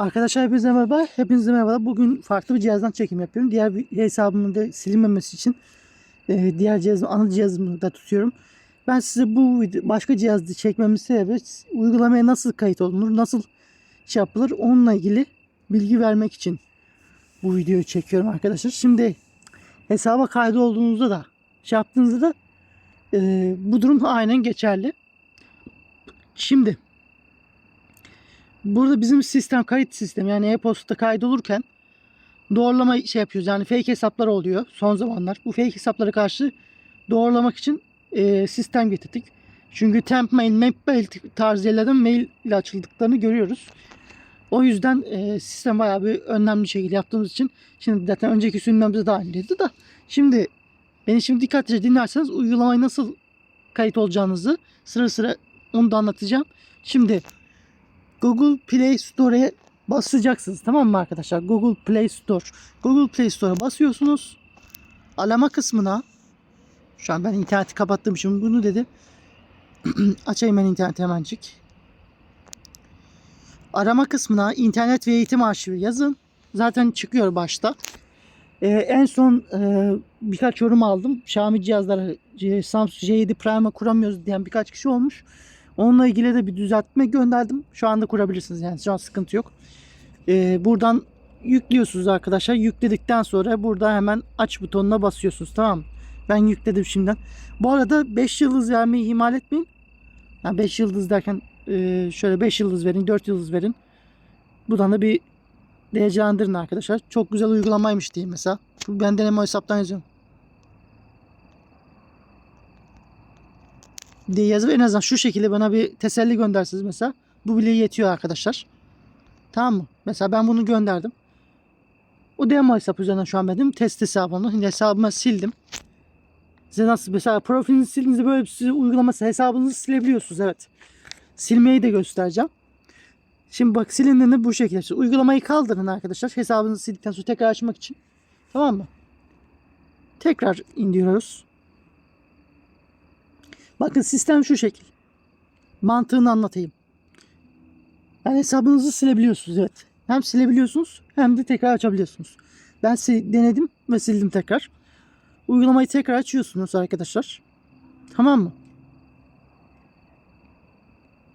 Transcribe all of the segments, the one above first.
Arkadaşlar hepinize merhaba. Hepinize merhaba. Bugün farklı bir cihazdan çekim yapıyorum. Diğer bir hesabımın da silinmemesi için e, diğer cihazım, ana cihazımı da tutuyorum. Ben size bu başka cihazda çekmemin sebebi uygulamaya nasıl kayıt olunur, nasıl şey yapılır onunla ilgili bilgi vermek için bu videoyu çekiyorum arkadaşlar. Şimdi hesaba kaydolduğunuzda da şey yaptığınızda da e, bu durum aynen geçerli. Şimdi Burada bizim sistem kayıt sistemi yani e-posta kaydolurken doğrulama şey yapıyoruz. Yani fake hesaplar oluyor son zamanlar. Bu fake hesaplara karşı doğrulamak için e, sistem getirdik. Çünkü temp mail, map mail tarzı yerlerden mail ile açıldıklarını görüyoruz. O yüzden e, sistem bayağı bir önemli şekilde yaptığımız için şimdi zaten önceki sunmamızda da aynıydı da şimdi beni şimdi dikkatlice dinlerseniz uygulamayı nasıl kayıt olacağınızı sıra sıra onu da anlatacağım. Şimdi Google Play Store'e basacaksınız tamam mı arkadaşlar? Google Play Store. Google Play Store'a basıyorsunuz. Alama kısmına şu an ben interneti kapattığım için bunu dedi. Açayım ben interneti hemencik. Arama kısmına internet ve eğitim arşivi yazın. Zaten çıkıyor başta. Ee, en son e, birkaç yorum aldım. Xiaomi cihazları Samsung J7 Prime'a kuramıyoruz diyen birkaç kişi olmuş. Onunla ilgili de bir düzeltme gönderdim. Şu anda kurabilirsiniz yani şu an sıkıntı yok. Ee, buradan yüklüyorsunuz arkadaşlar. Yükledikten sonra burada hemen aç butonuna basıyorsunuz tamam mı? Ben yükledim şimdiden. Bu arada 5 yıldız vermeyi ihmal etmeyin. Yani 5 yıldız derken e, şöyle 5 yıldız verin, 4 yıldız verin. Buradan da bir derecelendirin arkadaşlar. Çok güzel uygulamaymış diyeyim mesela. Ben deneme hesaptan yazıyorum. Diye yazıp en azından şu şekilde bana bir teselli göndersiniz mesela. Bu bile yetiyor arkadaşlar. Tamam mı? Mesela ben bunu gönderdim. O demo hesap üzerinden şu an benim test hesabını Şimdi hesabıma sildim. Size nasıl mesela profilinizi sildiğinizde böyle bir uygulaması hesabınızı silebiliyorsunuz evet. Silmeyi de göstereceğim. Şimdi bak silindiğinde bu şekilde. İşte uygulamayı kaldırın arkadaşlar. Hesabınızı sildikten sonra tekrar açmak için. Tamam mı? Tekrar indiriyoruz. Bakın sistem şu şekil. Mantığını anlatayım. Yani hesabınızı silebiliyorsunuz evet. Hem silebiliyorsunuz hem de tekrar açabiliyorsunuz. Ben denedim ve sildim tekrar. Uygulamayı tekrar açıyorsunuz arkadaşlar. Tamam mı?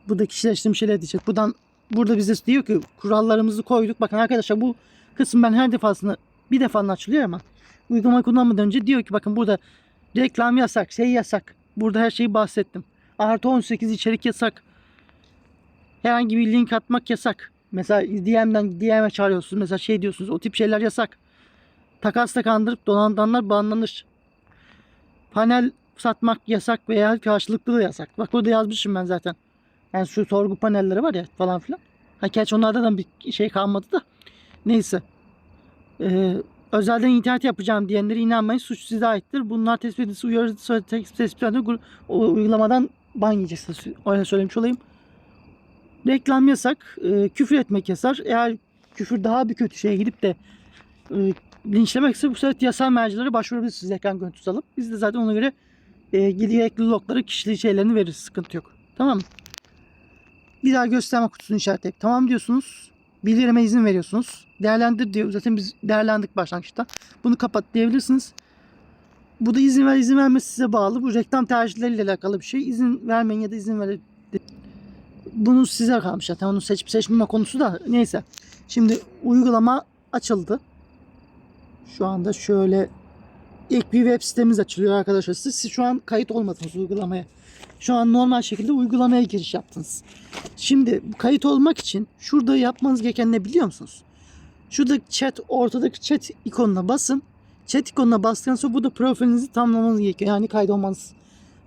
Burada kişileştirmiş şeyler diyecek. Buradan burada bize diyor ki kurallarımızı koyduk. Bakın arkadaşlar bu kısım ben her defasında bir defanın açılıyor ama uygulamayı kullanmadan önce diyor ki bakın burada reklam yasak, şey yasak. Burada her şeyi bahsettim. Artı 18 içerik yasak. Herhangi bir link atmak yasak. Mesela DM'den DM'e çağırıyorsunuz. Mesela şey diyorsunuz o tip şeyler yasak. Takasla kandırıp dolananlar banlanır. Panel satmak yasak veya karşılıklı da yasak. Bak burada yazmışım ben zaten. Yani şu sorgu panelleri var ya falan filan. Ha gerçi onlarda da bir şey kalmadı da. Neyse. Ee, özelden internet yapacağım diyenlere inanmayın. Suç size aittir. Bunlar tespit edilse uyarı tespit edilse o uygulamadan ban yiyeceksiniz. Öyle söylemiş olayım. Reklam yasak. E, küfür etmek yasak. Eğer küfür daha bir kötü şeye gidip de e, linçlemekse bu sefer yasal mercilere başvurabilirsiniz ekran görüntüsü alıp. Biz de zaten ona göre e, gerekli logları kişiliği şeylerini veririz. Sıkıntı yok. Tamam mı? Bir daha gösterme kutusunu işaretleyip tamam diyorsunuz. Bildirime izin veriyorsunuz. Değerlendir diyor. Zaten biz değerlendik başlangıçta. Bunu kapat diyebilirsiniz. Bu da izin ver izin vermesi size bağlı. Bu reklam tercihleriyle alakalı bir şey. İzin vermeyin ya da izin verin. Bunu size kalmış zaten. Onu seçip seçmeme konusu da neyse. Şimdi uygulama açıldı. Şu anda şöyle ilk bir web sitemiz açılıyor arkadaşlar. Siz, siz şu an kayıt olmadınız uygulamaya. Şu an normal şekilde uygulamaya giriş yaptınız. Şimdi kayıt olmak için şurada yapmanız gereken ne biliyor musunuz? Şurada chat ortadaki chat ikonuna basın. Chat ikonuna bastıktan sonra burada profilinizi tamamlamanız gerekiyor. Yani kaydolmanız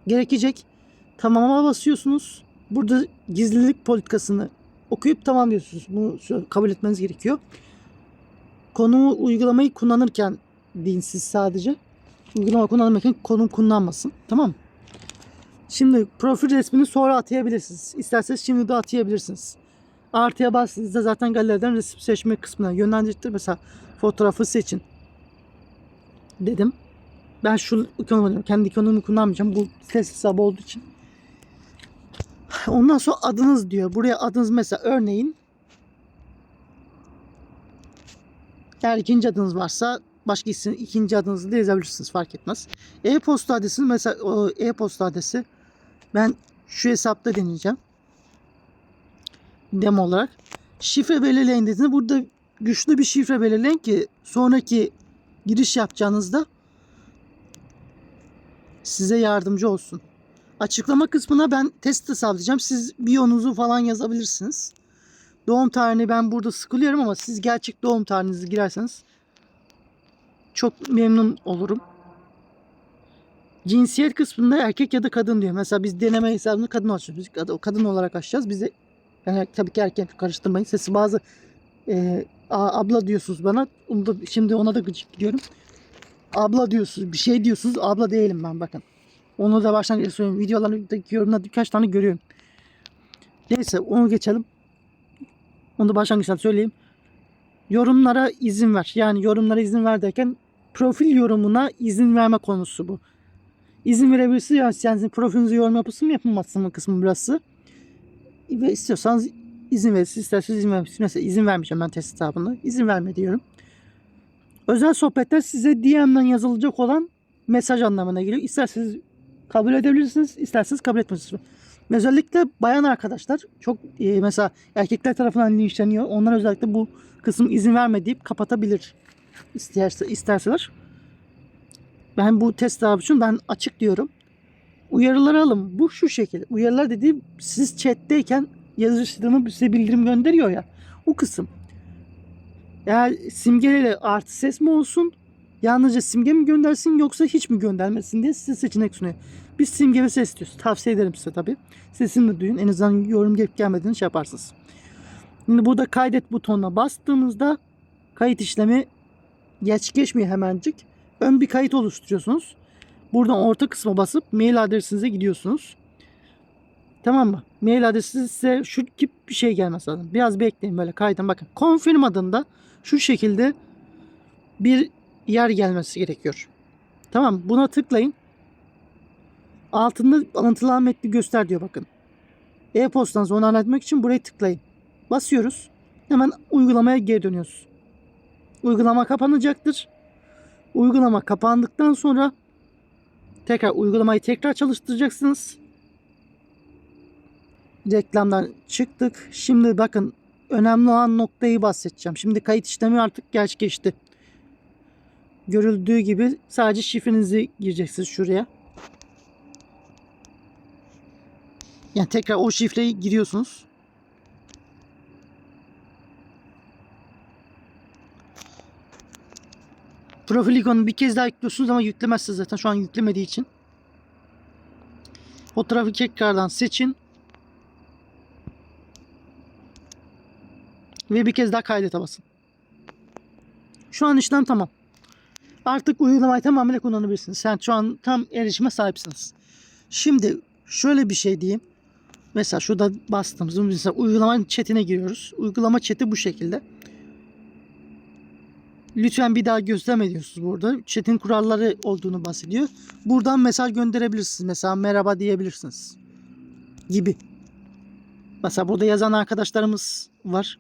gerekecek. Tamama basıyorsunuz. Burada gizlilik politikasını okuyup tamam diyorsunuz. Bunu kabul etmeniz gerekiyor. Konumu uygulamayı kullanırken deyin siz sadece. Uygulama kullanırken konum kullanmasın. Tamam mı? Şimdi profil resmini sonra atayabilirsiniz. İsterseniz şimdi de atayabilirsiniz. Artıya bastığınızda zaten galeriden resim seçme kısmına yönlendirecektir. Mesela fotoğrafı seçin. Dedim. Ben şu ikonumu kendi ikonumu kullanmayacağım. Bu test hesabı olduğu için. Ondan sonra adınız diyor. Buraya adınız mesela örneğin Eğer ikinci adınız varsa başka isim ikinci adınızı da yazabilirsiniz fark etmez. E-posta adresi mesela e-posta adresi ben şu hesapta deneyeceğim. Demo olarak. Şifre belirleyin dediğinde burada güçlü bir şifre belirleyin ki sonraki giriş yapacağınızda size yardımcı olsun. Açıklama kısmına ben test hesaplayacağım. Siz biyonuzu falan yazabilirsiniz. Doğum tarihini ben burada sıkılıyorum ama siz gerçek doğum tarihinizi girerseniz çok memnun olurum. Cinsiyet kısmında erkek ya da kadın diyor. Mesela biz deneme hesabını kadın açıyoruz. Kadın olarak açacağız. Bize yani tabii ki erkek karıştırmayın. Sesi bazı e, a- abla diyorsunuz bana. Onu da, şimdi ona da gıcık gidiyorum. Abla diyorsunuz. Bir şey diyorsunuz. Abla değilim ben bakın. Onu da baştan söyleyeyim. Videolarındaki yorumlarda birkaç tane görüyorum. Neyse onu geçelim. Onu da başlangıçtan söyleyeyim. Yorumlara izin ver. Yani yorumlara izin ver derken profil yorumuna izin verme konusu bu. İzin verebilirsiniz. Yani sizin profilinizi yorum yapılsın mı yapılmasın mı kısmı burası. Ve istiyorsanız izin verirsiniz. isterseniz izin vermişsiniz. Mesela izin vermeyeceğim ben test hesabını. İzin verme diyorum. Özel sohbetler size DM'den yazılacak olan mesaj anlamına geliyor. İsterseniz kabul edebilirsiniz. isterseniz kabul etmezsiniz. Özellikle bayan arkadaşlar çok e, mesela erkekler tarafından linçleniyor. Onlar özellikle bu kısım izin verme deyip kapatabilir isterse, isterseler. Ben bu test için ben açık diyorum. Uyarıları alın. Bu şu şekilde. Uyarılar dediğim siz chatteyken yazı sistemi size bildirim gönderiyor ya. O kısım. Eğer simgeyle artı ses mi olsun? Yalnızca simge mi göndersin yoksa hiç mi göndermesin diye size seçenek sunuyor. Biz simge ve ses diyoruz. Tavsiye ederim size tabii. Sesini de duyun. En azından yorum gelip gelmediğini şey yaparsınız. Şimdi burada kaydet butonuna bastığınızda kayıt işlemi geç geçmiyor hemencik. Ön bir kayıt oluşturuyorsunuz. Buradan orta kısma basıp mail adresinize gidiyorsunuz. Tamam mı? Mail adresi size şu tip bir şey gelmesi lazım. Biraz bekleyin böyle kaydın. Bakın confirm adında şu şekilde bir yer gelmesi gerekiyor. Tamam buna tıklayın. Altında alıntılı metni göster diyor bakın. E-postanızı onaylatmak için buraya tıklayın. Basıyoruz. Hemen uygulamaya geri dönüyoruz. Uygulama kapanacaktır. Uygulama kapandıktan sonra tekrar uygulamayı tekrar çalıştıracaksınız. Reklamdan çıktık. Şimdi bakın önemli olan noktayı bahsedeceğim. Şimdi kayıt işlemi artık gerçekleşti. Görüldüğü gibi sadece şifrenizi gireceksiniz şuraya. Yani tekrar o şifreyi giriyorsunuz. Profil ikonunu bir kez daha yüklüyorsunuz ama yüklemezsiniz zaten şu an yüklemediği için. Fotoğrafı tekrardan seçin. Ve bir kez daha kaydete basın. Şu an işlem tamam. Artık uygulamayı tamamen kullanabilirsiniz. Sen şu an tam erişime sahipsiniz. Şimdi şöyle bir şey diyeyim. Mesela şurada bastığımız mesela uygulamanın chatine giriyoruz. Uygulama chat'i bu şekilde. Lütfen bir daha gözlem ediyorsunuz burada. Chat'in kuralları olduğunu bahsediyor. Buradan mesaj gönderebilirsiniz. Mesela merhaba diyebilirsiniz. Gibi. Mesela burada yazan arkadaşlarımız var.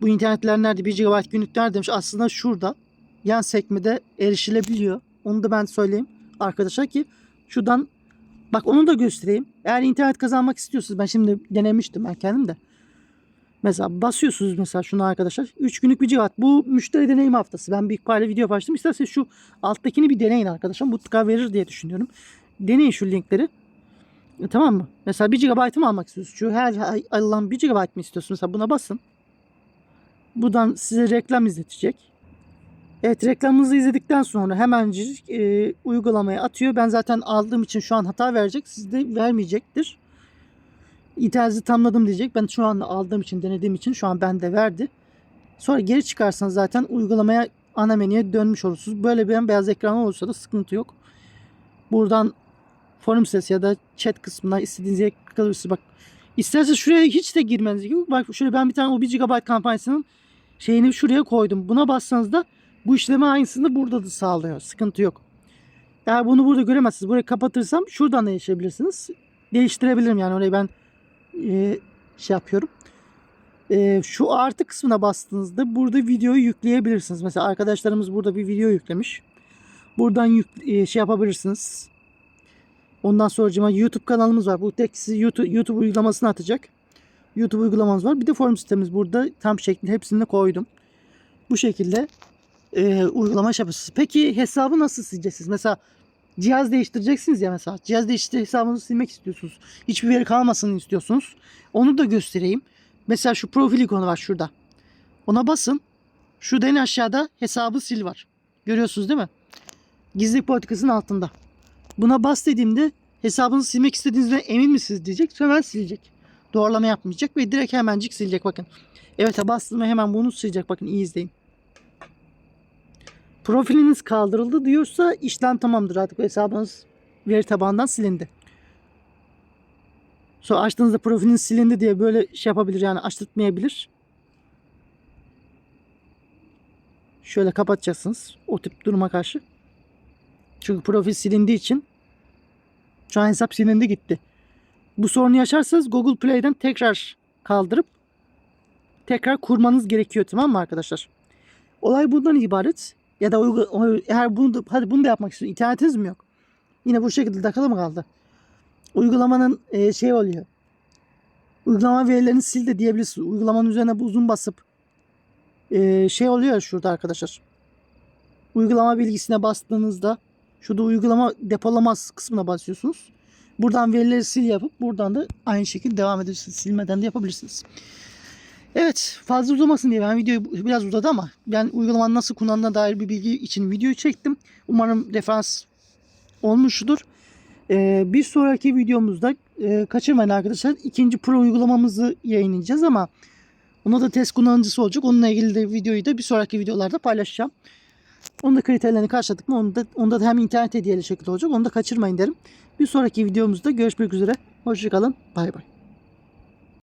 Bu internetler nerede? 1 GB günlük nerede demiş. Aslında şurada. Yan sekmede erişilebiliyor. Onu da ben söyleyeyim arkadaşlar ki şuradan bak onu da göstereyim. Eğer internet kazanmak istiyorsanız ben şimdi denemiştim ben kendim de. Mesela basıyorsunuz mesela şunu arkadaşlar. 3 günlük bir civat. Bu müşteri deneyim haftası. Ben bir payla video paylaştım. İsterseniz şu alttakini bir deneyin arkadaşlar. Mutlaka verir diye düşünüyorum. Deneyin şu linkleri. E, tamam mı? Mesela 1 GB mı almak istiyorsunuz? Şu her ay alınan 1 GB mı istiyorsunuz? Mesela buna basın. Buradan size reklam izletecek. Evet reklamınızı izledikten sonra hemencik e, uygulamaya atıyor. Ben zaten aldığım için şu an hata verecek. Sizde vermeyecektir. İthalizi tamladım diyecek. Ben şu anda aldığım için denediğim için şu an bende verdi. Sonra geri çıkarsanız zaten uygulamaya ana menüye dönmüş olursunuz. Böyle bir beyaz ekran olursa da sıkıntı yok. Buradan forum sitesi ya da chat kısmına istediğiniz yere kalıyorsunuz. Bak isterseniz şuraya hiç de girmeniz gibi. Bak şöyle ben bir tane o 1 GB kampanyasının şeyini şuraya koydum. Buna bassanız da bu işlemi aynısını burada da sağlıyor. Sıkıntı yok. Eğer bunu burada göremezsiniz. Burayı kapatırsam şuradan da yaşayabilirsiniz. Değiştirebilirim yani orayı ben e, şey yapıyorum. Ee, şu artı kısmına bastığınızda burada videoyu yükleyebilirsiniz. Mesela arkadaşlarımız burada bir video yüklemiş. Buradan yük, e, şey yapabilirsiniz. Ondan sonra YouTube kanalımız var. Bu tek sizi YouTube, YouTube uygulamasına atacak. YouTube uygulamamız var. Bir de form sistemimiz burada tam şekli hepsini de koydum. Bu şekilde e, uygulama yapıyorsunuz. Peki hesabı nasıl sileceksiniz? Mesela cihaz değiştireceksiniz ya mesela. Cihaz değiştir hesabınızı silmek istiyorsunuz. Hiçbir veri kalmasını istiyorsunuz. Onu da göstereyim. Mesela şu profil ikonu var şurada. Ona basın. Şurada en aşağıda hesabı sil var. Görüyorsunuz değil mi? Gizlilik politikasının altında. Buna bas dediğimde hesabınızı silmek istediğinizde emin misiniz diyecek. Hemen silecek. Doğrulama yapmayacak ve direkt hemencik silecek bakın. Evet bastığımda hemen bunu silecek. Bakın iyi izleyin. Profiliniz kaldırıldı diyorsa işlem tamamdır artık hesabınız veri tabanından silindi. Sonra açtığınızda profiliniz silindi diye böyle şey yapabilir yani açtırtmayabilir. Şöyle kapatacaksınız o tip duruma karşı. Çünkü profil silindiği için şu an hesap silindi gitti. Bu sorunu yaşarsanız Google Play'den tekrar kaldırıp tekrar kurmanız gerekiyor tamam mı arkadaşlar? Olay bundan ibaret. Ya da uygu- eğer bunu da, hadi bunu da yapmak istiyorsun. İnternetiniz mi yok? Yine bu şekilde takılı mı kaldı? Uygulamanın e, şey oluyor. Uygulama verilerini sil de diyebilirsiniz. Uygulamanın üzerine bu uzun basıp e, şey oluyor şurada arkadaşlar. Uygulama bilgisine bastığınızda şurada uygulama depolamaz kısmına basıyorsunuz. Buradan verileri sil yapıp buradan da aynı şekilde devam edebilirsiniz. Silmeden de yapabilirsiniz. Evet fazla uzamasın diye ben videoyu biraz uzadı ama ben uygulamanın nasıl kullanıldığına dair bir bilgi için videoyu çektim. Umarım referans olmuştur. Ee, bir sonraki videomuzda e, kaçırmayın arkadaşlar. ikinci pro uygulamamızı yayınlayacağız ama ona da test kullanıcısı olacak. Onunla ilgili de videoyu da bir sonraki videolarda paylaşacağım. Onun da kriterlerini karşıladık mı onda, onda da hem internet hediyeli şekilde olacak. Onu da kaçırmayın derim. Bir sonraki videomuzda görüşmek üzere. Hoşçakalın. Bay bay.